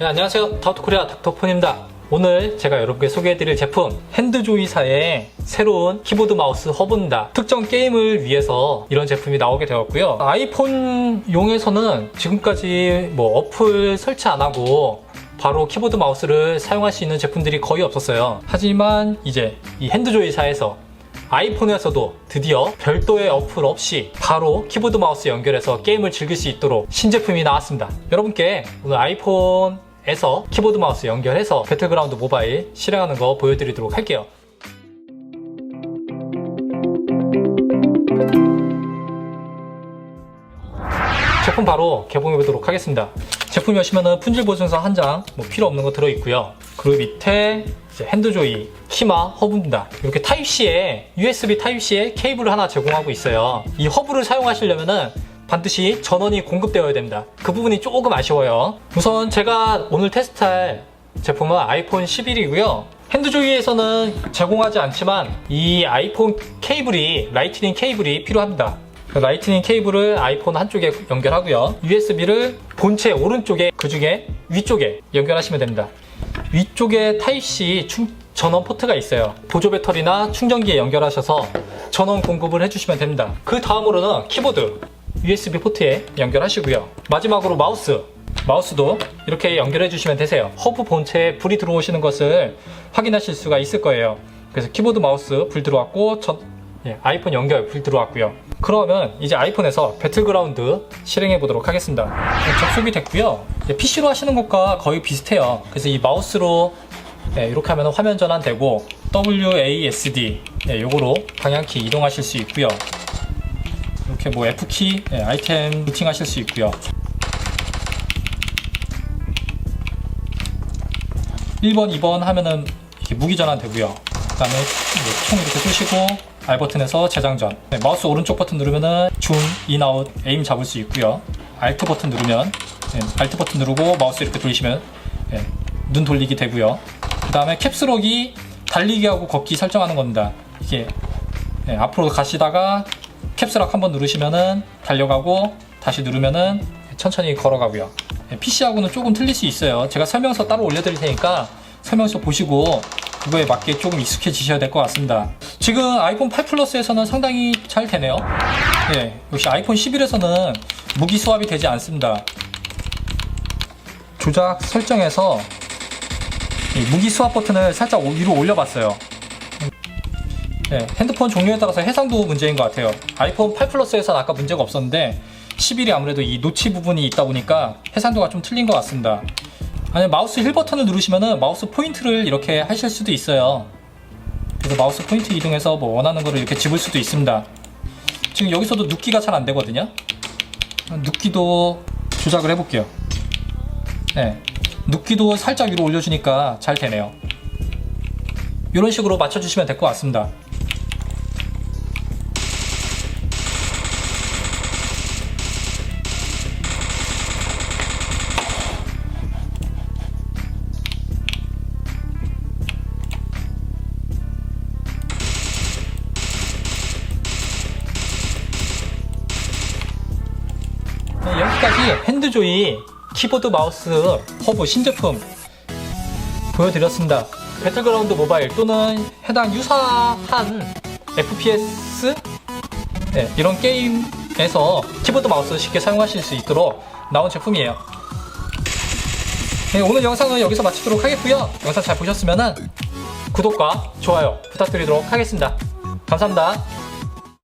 네, 안녕하세요. 타우토코리아 닥터폰입니다. 오늘 제가 여러분께 소개해드릴 제품 핸드조이사의 새로운 키보드 마우스 허브입니다. 특정 게임을 위해서 이런 제품이 나오게 되었고요. 아이폰용에서는 지금까지 뭐 어플 설치 안 하고 바로 키보드 마우스를 사용할 수 있는 제품들이 거의 없었어요. 하지만 이제 이 핸드조이사에서 아이폰에서도 드디어 별도의 어플 없이 바로 키보드 마우스 연결해서 게임을 즐길 수 있도록 신제품이 나왔습니다. 여러분께 오늘 아이폰 에서 키보드 마우스 연결해서 배틀그라운드 모바일 실행하는 거 보여드리도록 할게요. 제품 바로 개봉해 보도록 하겠습니다. 제품 여시면은 품질 보증서 한 장, 뭐 필요 없는 거 들어 있고요. 그리고 밑에 이제 핸드조이 키마 허브입니다. 이렇게 타입 C에 USB 타입 C에 케이블을 하나 제공하고 있어요. 이 허브를 사용하시려면은 반드시 전원이 공급되어야 됩니다. 그 부분이 조금 아쉬워요. 우선 제가 오늘 테스트할 제품은 아이폰 11이고요. 핸드조이에서는 제공하지 않지만 이 아이폰 케이블이 라이트닝 케이블이 필요합니다. 그 라이트닝 케이블을 아이폰 한쪽에 연결하고요. USB를 본체 오른쪽에 그 중에 위쪽에 연결하시면 됩니다. 위쪽에 타입C 충- 전원 포트가 있어요. 보조 배터리나 충전기에 연결하셔서 전원 공급을 해주시면 됩니다. 그 다음으로는 키보드 USB 포트에 연결하시고요. 마지막으로 마우스 마우스도 이렇게 연결해 주시면 되세요. 허브 본체에 불이 들어오시는 것을 확인하실 수가 있을 거예요. 그래서 키보드 마우스 불 들어왔고 전, 예, 아이폰 연결 불 들어왔고요. 그러면 이제 아이폰에서 배틀그라운드 실행해 보도록 하겠습니다. 네, 접속이 됐고요. PC로 하시는 것과 거의 비슷해요. 그래서 이 마우스로 예, 이렇게 하면 화면 전환 되고 WASD 예, 요거로 방향키 이동하실 수 있고요. 이렇게 뭐 F키 예, 아이템 루팅하실 수 있고요. 1번, 2번 하면은 이렇게 무기 전환 되고요. 그다음에 이제 총 이렇게 쏘시고 R 버튼에서 재장전. 네, 마우스 오른쪽 버튼 누르면은 줌, 인, 아웃, 에임 잡을 수 있고요. Alt 버튼 누르면 네, Alt 버튼 누르고 마우스 이렇게 돌리시면 네, 눈 돌리기 되고요. 그다음에 캡스록이 달리기하고 걷기 설정하는 겁니다. 이게 네, 앞으로 가시다가 캡스락 한번 누르시면은 달려가고 다시 누르면은 천천히 걸어가고요. PC하고는 조금 틀릴 수 있어요. 제가 설명서 따로 올려드릴 테니까 설명서 보시고 그거에 맞게 조금 익숙해지셔야 될 것 같습니다. 지금 아이폰 8 플러스에서는 상당히 잘 되네요. 네, 역시 아이폰 11에서는 무기 수압이 되지 않습니다. 조작 설정에서 이 무기 수압 버튼을 살짝 위로 올려봤어요. 네, 핸드폰 종류에 따라서 해상도 문제인 것 같아요. 아이폰 8 플러스에서는 아까 문제가 없었는데 11이 아무래도 이 노치 부분이 있다 보니까 해상도가 좀 틀린 것 같습니다. 아니 마우스 힐 버튼을 누르시면은 마우스 포인트를 이렇게 하실 수도 있어요. 그래서 마우스 포인트 이동해서 뭐 원하는 거를 이렇게 집을 수도 있습니다. 지금 여기서도 눕기가 잘 안 되거든요. 눕기도 조작을 해볼게요. 네, 눕기도 살짝 위로 올려주니까 잘 되네요. 이런 식으로 맞춰주시면 될 것 같습니다. 네, 여기까지 핸드조이 키보드 마우스 허브 신제품 보여드렸습니다. 배틀그라운드 모바일 또는 해당 유사한 FPS 네, 이런 게임에서 키보드 마우스 쉽게 사용하실 수 있도록 나온 제품이에요. 네, 오늘 영상은 여기서 마치도록 하겠고요. 영상 잘 보셨으면 구독과 좋아요 부탁드리도록 하겠습니다. 감사합니다.